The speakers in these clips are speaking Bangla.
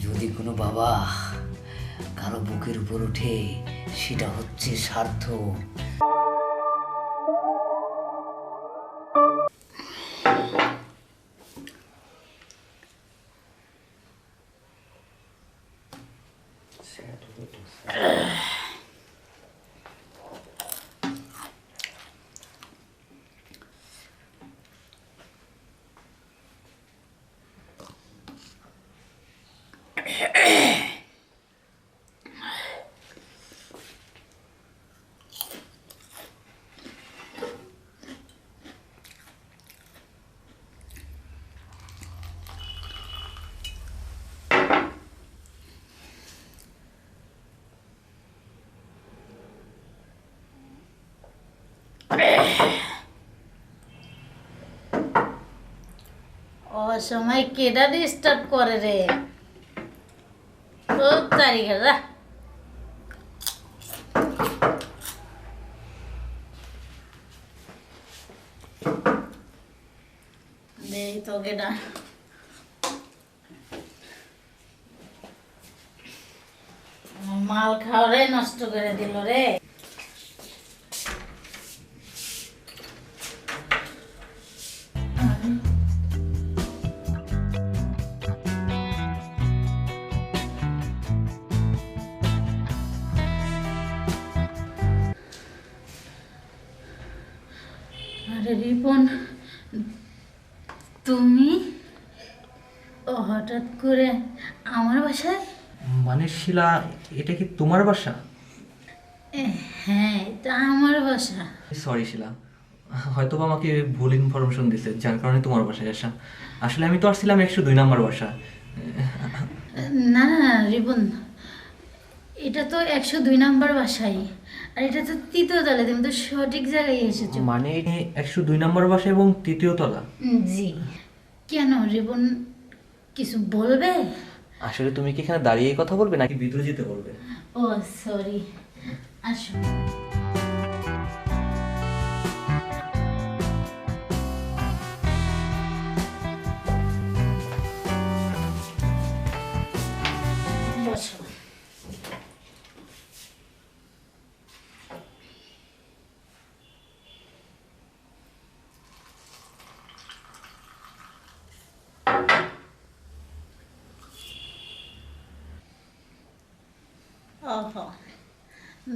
যদি কোনো বাবা কারও বুকের উপর উঠে সেটা হচ্ছে স্বার্থ অসময় কেডা ডিস্টার্ব করে রে? ও তারিখে যা। দেই তো মাল খাওয়ারে নষ্ট করে দিল রে। রিপন তুমি? হঠাৎ করে আমার বাসায়? মানে শিলা এটা কি তোমার বাসা? হ্যাঁ এটা আমার বাসা। সরি শিলা। হয়তো আমাকে ভুল ইনফরমেশন দিছে যার কারণে তোমার বাসায় আসা। আসলে আমি তো আসছিলাম একশো দুই নাম্বার বাসা। না না না রিপন এটা তো একশো দুই নাম্বার বাসাই আর এটা তো তৃতীয় তলা তুমি তো সঠিক জায়গায় এসেছ। মানে একশো দুই নাম্বার বাসা এবং তৃতীয় তলা। জি। কেন রিবন কিছু বলবে? আসলে তুমি কি এখানে দাঁড়িয়ে কথা বলবে নাকি ভিতরে যেতে বলবে? ও সরি আসো। ওহো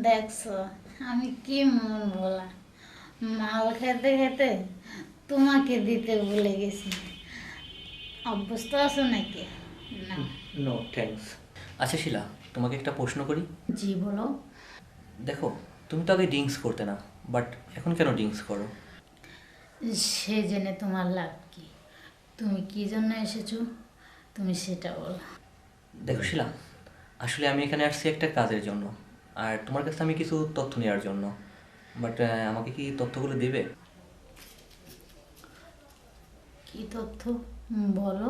দেখছ আমি কি মন বলা। মাল খেতে খেতে তোমাকে দিতে ভুলে গেছি। অভ্যস্ত আছো নাকি? না। নো থ্যাঙ্কস আচ্ছা শিলা তোমাকে একটা প্রশ্ন করি? জি বলো। দেখো তুমি তো আগে ড্রিঙ্কস করতে না বাট এখন কেন ড্রিঙ্কস করো? সে জেনে তোমার লাভ কি? তুমি কি জন্য এসেছ? তুমি সেটা বলো। দেখো শিলা আসলে আমি এখানে আসছি একটা কাজের জন্য। আর তোমার কাছে আমি কিছু তথ্য নেওয়ার জন্য। বাট আমাকে কি তথ্যগুলো দেবে? কি তথ্য? বলো।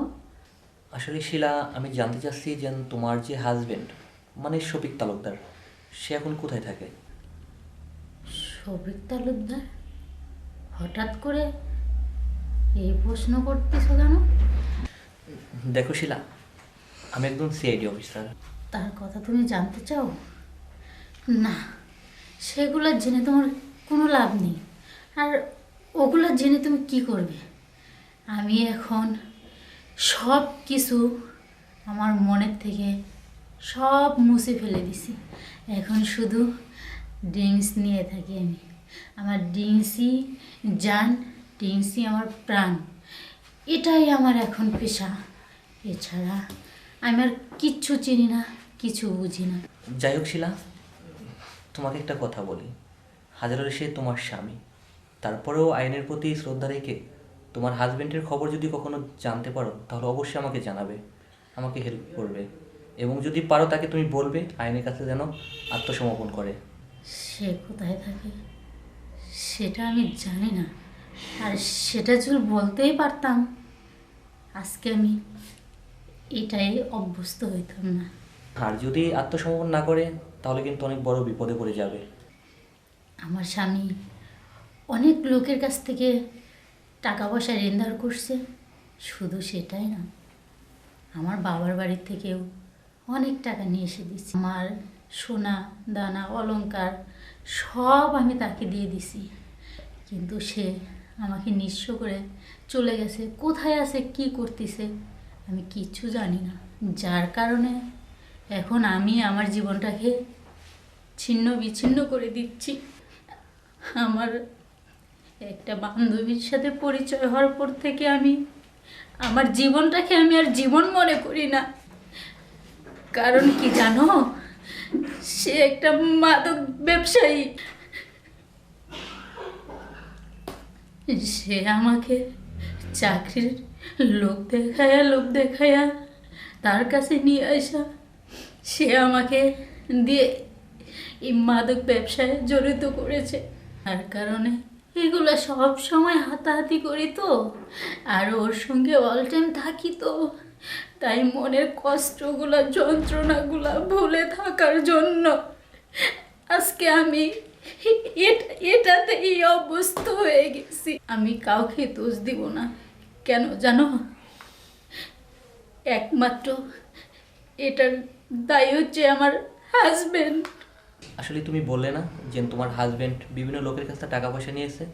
আসলে শিলা আমি জানতে চাচ্ছি যে তোমার যে হাজবেন্ড মানে শফিক তালুকদার সে এখন কোথায় থাকে? শফিক তালুকদার? হঠাৎ করে এই প্রশ্ন করতেছো কেন? দেখো শিলা আমি একজন সিআইডি অফিসার তার কথা তুমি জানতে চাও? না, সেগুলো জেনে তোমার কোনো লাভ নেই। আর ওগুলো জেনে তুমি কি করবে? আমি এখন সব কিছু আমার মনের থেকে সব মুছে ফেলে দিছি। এখন শুধু ড্রিঙ্কস নিয়ে থাকি আমি। আমার ড্রিঙ্কসই জান, ড্রিঙ্কসই আমার প্রাণ। এটাই আমার এখন পেশা। এছাড়া আমি আর কিচ্ছু চিনি না। কিছু বুঝি না। যাই হোক শিলা তোমাকে একটা কথা বলি। হাজারের সে তোমার স্বামী। তারপরেও আইনের প্রতি শ্রদ্ধা রেখে তোমার হাজবেন্ডের খবর যদি কখনো জানতে পারো তাহলে অবশ্যই আমাকে জানাবে আমাকে হেল্প করবে। এবং যদি পারো তাকে তুমি বলবে আইনের কাছে যেন আত্মসমর্পণ করে। সে কোথায় থাকে? সেটা আমি জানি না। আর সেটা যদি বলতেই পারতাম আজকে আমি এটাই অভ্যস্ত হইতাম না। আর যদি আত্মসমর্পণ না করে, তাহলে কিন্তু অনেক বড় বিপদে পড়ে যাবে। আমার স্বামী অনেক লোকের কাছ থেকে টাকা পয়সা ঋণদার করছে, শুধু সেটাই না, আমার বাবার বাড়ির থেকেও অনেক টাকা নিয়ে এসে দিছি আমার সোনা, দানা, অলংকার সব আমি তাকে দিয়ে দিছি। কিন্তু সে আমাকে নিঃস্ব করে চলে গেছে, কোথায় আছে, কি করতেছে, আমি কিচ্ছু জানি না। যার কারণে এখন আমি আমার জীবনটাকে ছিন্ন বিচ্ছিন্ন করে দিচ্ছি। আমার একটা বান্ধবীর সাথে পরিচয় হওয়ার পর থেকে আমি, আমার জীবনটাকে আমি আর জীবন মনে করি না। কারণ কি জানো? সে একটা মাদক ব্যবসায়ী। সে আমাকে চাকরির লোক দেখায়া লোক দেখায়া তার কাছে নিয়ে আসা সে আমাকে দিয়ে এই মাদক ব্যবসায় জড়িত করেছে। তার কারণে এগুলো সব সময় হাতাহাতি করি তো, আর ওর সঙ্গে অল টাইম থাকি তো। তাই মনের কষ্টগুলো, যন্ত্রণাগুলো ভুলে থাকার জন্য আজকে আমি এটা এটাতে এই অবস্থা হয়ে গেছি। আমি কাউকে দোষ দিব না। কেন জানো? একমাত্র এটার দায়ী হচ্ছে আমার হাজবেন্ড আসলে তুমি বললে না যে তোমার হাজবেন্ড বিভিন্ন লোকের কাছে টাকা পয়সা নিয়েছে,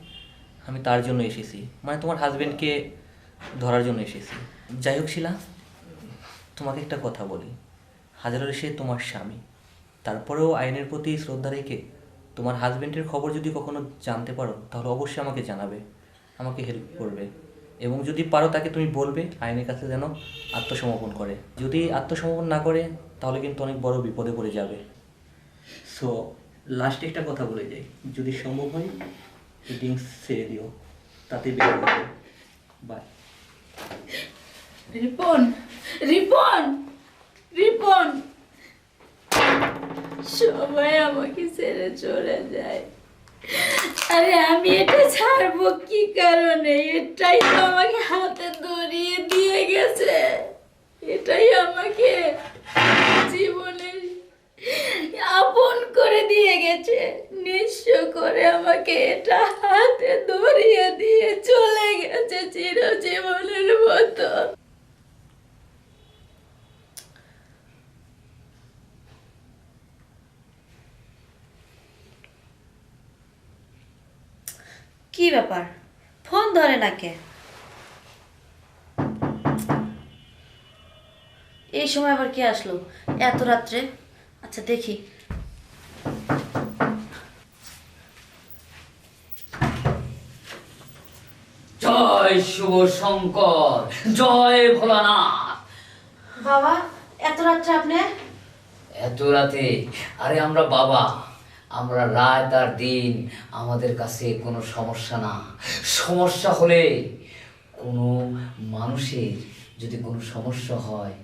আমি তার জন্য এসেছি। মানে তোমার হাজবেন্ডকে ধরার জন্য এসেছি। যাই হোক শিলা, তোমাকে একটা কথা বলি। হাজারের সে তোমার স্বামী। তারপরেও আইনের প্রতি শ্রদ্ধা রেখে তোমার হাজবেন্ডের খবর যদি কখনো জানতে পারো, তাহলে অবশ্যই আমাকে জানাবে। আমাকে হেল্প করবে। এবং যদি পারো তাকে তুমি বলবে আইনের কাছে যেন আত্মসমর্পণ করে। যদি আত্মসমর্পণ না করে তাহলে কিন্তু অনেক বড় বিপদে পড়ে যাবে। সো লাস্টে একটা কথা বলে যাই। যদি সম্ভব হয় ড্রিঙ্কস ছেড়ে দিও। তাতে বের হবে বাই রিপন রিপন রিপন। সবাই আমাকে ছেড়ে চলে যায়। আরে, আমি এটা ছাড়বো কি কারণে? এটাই তো আমাকে হাতে ধরিয়ে দিয়ে গেছে। এটাই আমাকে জীবনের আপন করে দিয়ে গেছে, নিঃস্ব করে আমাকে এটা হাতে ধরিয়ে দিয়ে চলে গেছে চিরজীবনের মতো। কি ব্যাপার? ফোন ধরে না কে? এই সময় আবার কে আসলো? এত রাত্রে? আচ্ছা দেখি। জয় শুভ শঙ্কর জয় ভোলানাথ। বাবা এত রাত্রে আপনি? এত রাতে? আরে আমরা বাবা আমরা রাত আর দিন আমাদের কাছে কোনো সমস্যা না। সমস্যা হলে কোনো মানুষের যদি কোনো সমস্যা হয়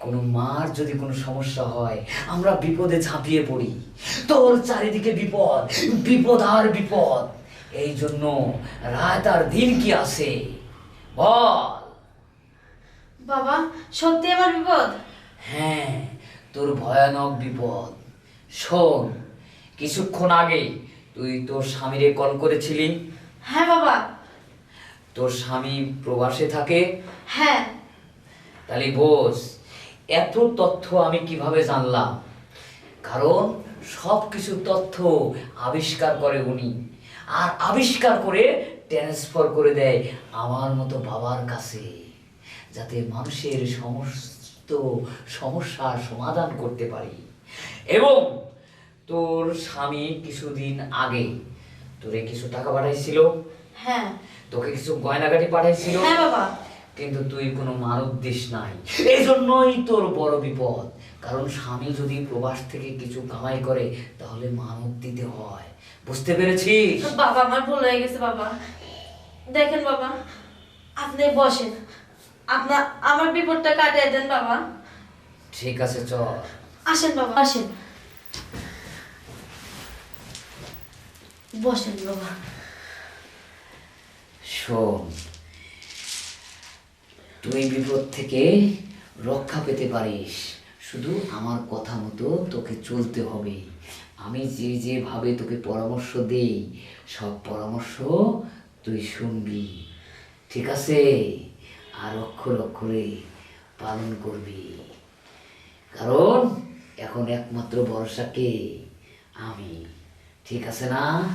কোনো মার যদি কোনো সমস্যা হয় আমরা বিপদে ঝাঁপিয়ে পড়ি। তোর চারিদিকে বিপদ বিপদ আর বিপদ। এই জন্য রাত আর দিন কি আছে? বল। বাবা সত্যি আমার বিপদ? হ্যাঁ তোর ভয়ানক বিপদ। শোন কিছুক্ষণ আগে তুই তোর স্বামীরে কল করেছিলি? হ্যাঁ বাবা। তোর স্বামী প্রবাসে থাকে? হ্যাঁ। তাহলে বোস এত তথ্য আমি কীভাবে জানলাম? কারণ সব কিছু তথ্য আবিষ্কার করে উনি। আর আবিষ্কার করে ট্রান্সফার করে দেয় আমার মতো বাবার কাছে। যাতে মানুষের সমস্ত সমস্যার সমাধান করতে পারি। এবং তোর স্বামী কিছুদিন আগে তোরে কিছু টাকা পাঠাইছিল? হ্যাঁ। তোকে কিছু গয়নাগাটি পাঠাইছিল? হ্যাঁ বাবা। কিন্তু তুই কোনো মানব দিস নাই। এই জন্যই তোর বড় বিপদ। কারণ স্বামী যদি প্রবাস থেকে কিছু কামাই করে তাহলে মানব দিতে হয়। বুঝতে পেরেছিস? বাবা আমার ভুল হয়ে গেছে বাবা। দেখেন বাবা আপনি বসেন। আপনার আমার বিপদটা কাটিয়ে দেন বাবা। ঠিক আছে চল। আসেন বাবা আসেন। বসেন বাবা। শোন তুই বিপদ থেকে রক্ষা পেতে পারিস। শুধু আমার কথা মতো তোকে চলতে হবে। আমি যে যেভাবে তোকে পরামর্শ দেই, সব পরামর্শ তুই শুনবি। ঠিক আছে? আর অক্ষর অক্ষরে পালন করবি। কারণ এখন একমাত্র ভরসা কে? আমি। ঠিক আছে না?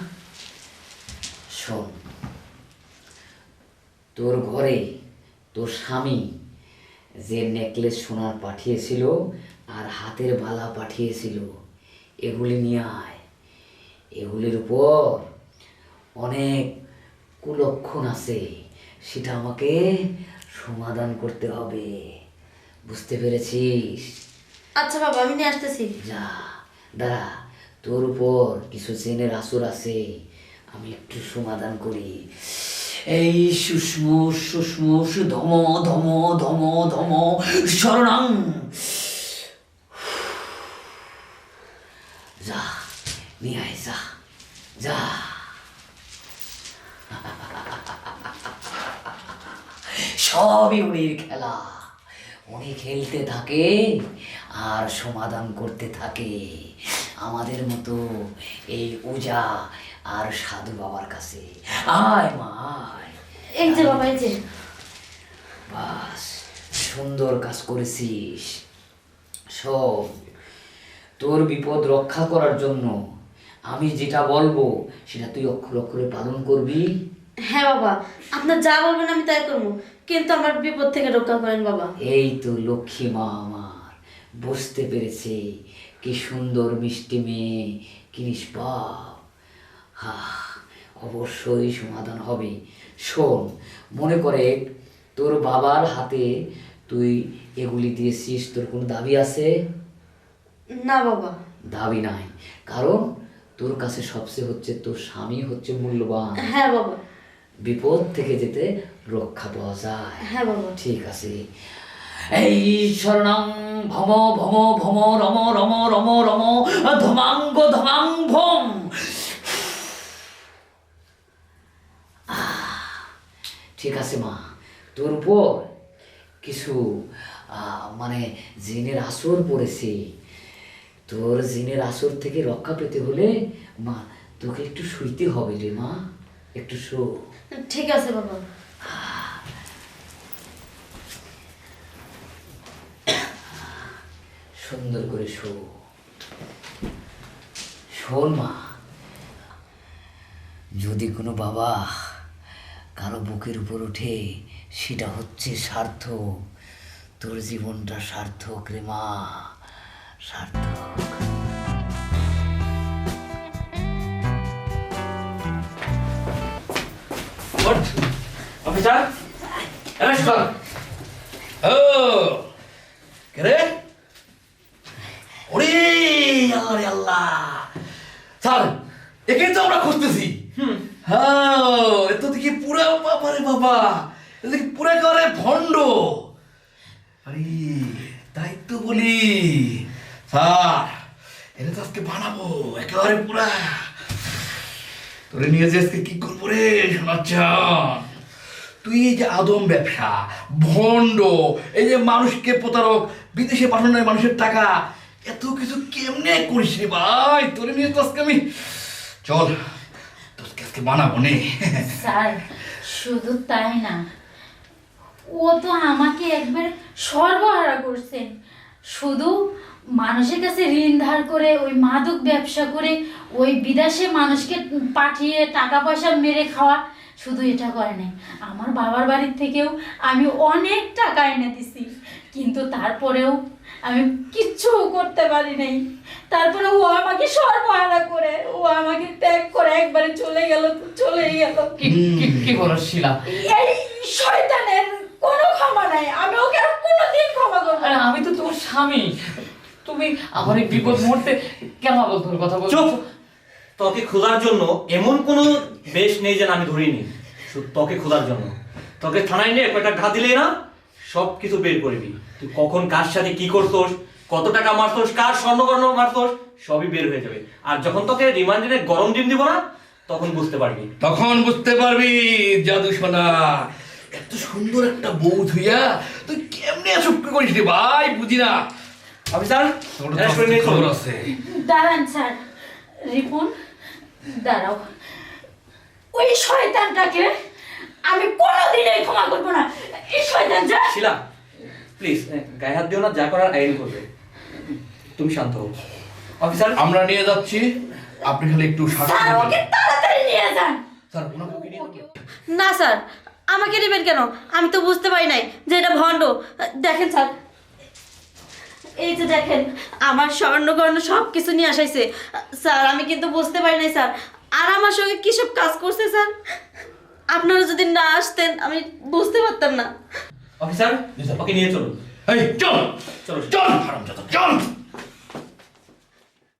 শোন, তোর ঘরে তোর স্বামী যে নেকলেস সোনার পাঠিয়েছিল আর হাতের বালা পাঠিয়েছিল এগুলি নিয়ে আয়। এগুলির উপর অনেক কুলক্ষণ আছে সেটা আমাকে সমাধান করতে হবে। বুঝতে পেরেছিস? আচ্ছা বাবা আমি নিয়ে আসতেছি। যা দাঁড়া তোর উপর কিছু চেনের আসর আছে আমি একটু সমাধান করি। এই সুষ্ম সুষ্ম ধম ধম ধম ধম শরণাং। যা যা যা। সবই উনির খেলা। উনি খেলতে থাকে আর সমাধান করতে থাকে। আমাদের মতো এই ওজা আর সাধু বাবার কাছে। আয় মা আয়। এই যে বাবা এই যে। বাস সুন্দর কাজ করেছিস। শোন তোর বিপদ রক্ষা করার জন্য আমি যেটা বলব সেটা তুই অক্ষর অক্ষরে পালন করবি। হ্যাঁ বাবা আপনার যা বলবেন আমি তাই করব। কিন্তু আমার বিপদ থেকে রক্ষা করেন বাবা। এই তো লক্ষ্মী মা আমার বুঝতে পেরেছে। কি সুন্দর মিষ্টি মেয়ে কি নিষ্পাপ। হা অবশ্যই সমাধান হবে। শোন মনে করে তোর বাবার হাতে তুই এগুলি দিয়েছিস তোর কোনো দাবি আছে? না বাবা। দাবি নাই। কারণ তোর কাছে সবচেয়ে হচ্ছে তোর স্বামী হচ্ছে মূল্যবান। হ্যাঁ বাবা। বিপদ থেকে যেতে রক্ষা পাওয়া যায়। হ্যাঁ বাবা। ঠিক আছে। এই শরণং ভম ভম ভম রম রম রম রম ধমাঙ্গ ধমাং ভম। ঠিক আছে মা। তোর উপর কিছু মানে জিনের আসর পড়েছে। তোর জিনের আসর থেকে রক্ষা পেতে হলে মা তোকে একটু শুইতে হবে রে মা। একটু শো। ঠিক আছে বাবা। সুন্দর করে শো। শোন মা। যদি কোনো বাবা কারও বুকের উপর ওঠে সেটা হচ্ছে সার্থক। তোর জীবনটা সার্থক রে মা সার্থক। অফিসার। অ্যারেস্ট কর ও রে? ওরে আল্লাহ আল্লাহ। স্যার একে তো আমরা খুঁজতেছি। হ্যাঁ তো বাবা বাবা। এ দেখি করে ভণ্ড। আরে, তাই তো বলি। স্যার, এটা তো আজকে বানাবো, একেবারে পুরা। তোরে নিয়ে যে আজকে কি করব রে, শোনাচ্ছান? তুই এই যে আদম ব্যবসা, ভণ্ড, এই যে মানুষকে প্রতারক, বিদেশে পাঠানো হয় মানুষের টাকা, এত কিছু কেমনে করিস রে ভাই? তোরে নিয়ে তো আজকে আমি চল তোকে আজকে বানাবো নে। স্যার শুধু তাই না, ও তো আমাকে একবার সর্বহারা করছে। শুধু মানুষের কাছে ঋণ ধার করে, ওই মাদক ব্যবসা করে, ওই বিদেশে মানুষকে পাঠিয়ে টাকা পয়সা মেরে খাওয়া, শুধু এটা করে নাই। আমার বাবার বাড়ির থেকেও আমি অনেক টাকা এনে দিছি। কিন্তু তারপরেও আমি কিচ্ছু করতে পারি নাই। তারপরে ও আমাকে সর্বহারা করে ও আমাকে ত্যাগ করে একবারে চলে গেল তো চলেই গেল। কি কি- কি বলো শিলা? এই শয়তানের কোনো ক্ষমা নাই আমি ওকে আর কোনোদিন ক্ষমা করব না। আমি তো তোমার স্বামী। তুমি আমার এই বিপদ মুহূর্তে কেন বলতো কথা বলছো? চুপ! তোকে খোঁজার জন্য এমন কোনো বেশ নেই যেন আমি ধরিনি। তোকে খোঁজার জন্য। তোকে থানায় নিয়ে কয়টা ঘা দিলে না সব কিছু বের করবি তুই কখন কার সাথে কি করতোস কত টাকা মারতোস কার স্বর্ণকর্ণ মারতোস সবই বের হয়ে যাবে। আর যখন তোকে রিমান্ডে গরম ডিম দিব না তখন বুঝতে পারবি। তখন বুঝতে পারবি জাদু সোনা। এত সুন্দর একটা বউ ধুইয়া তুই কেমনে এসব করিস রে ভাই? বুঝি না। অফিসার খবর আছে। দাঁড়ান স্যার। রিপন দাঁড়াও। ওই শয়তানটাকে আমি কোনোদিনই ক্ষমা করব না। এই শয়তান যা। শিলা প্লিজ গায়ে হাত দিও না যা করার আইন করবে। তুমি শান্ত হও। অফিসার আমরা নিয়ে যাচ্ছি। আপনি খালি একটু শাসন স্যার ওকে তাড়াতাড়ি নিয়ে যান। স্যার ওনাকে নিয়ে। না স্যার আমাকে নেবেন কেন? আমি তো বুঝতে পারি নাই যে এটা ভণ্ড। দেখেন স্যার। এই যে দেখেন আমার স্বর্ণকর্ণ সব কিছু নিয়ে আসাইছে। স্যার আমি কিন্তু বুঝতে পারি নাই স্যার। আর আমার সঙ্গে কী সব কাজ করছে স্যার? আপনারা যদি না আসতেন আমি বুঝতে পারতাম না। অফিসার ওকে নিয়ে চলুন। এই চল! চল! চল চল!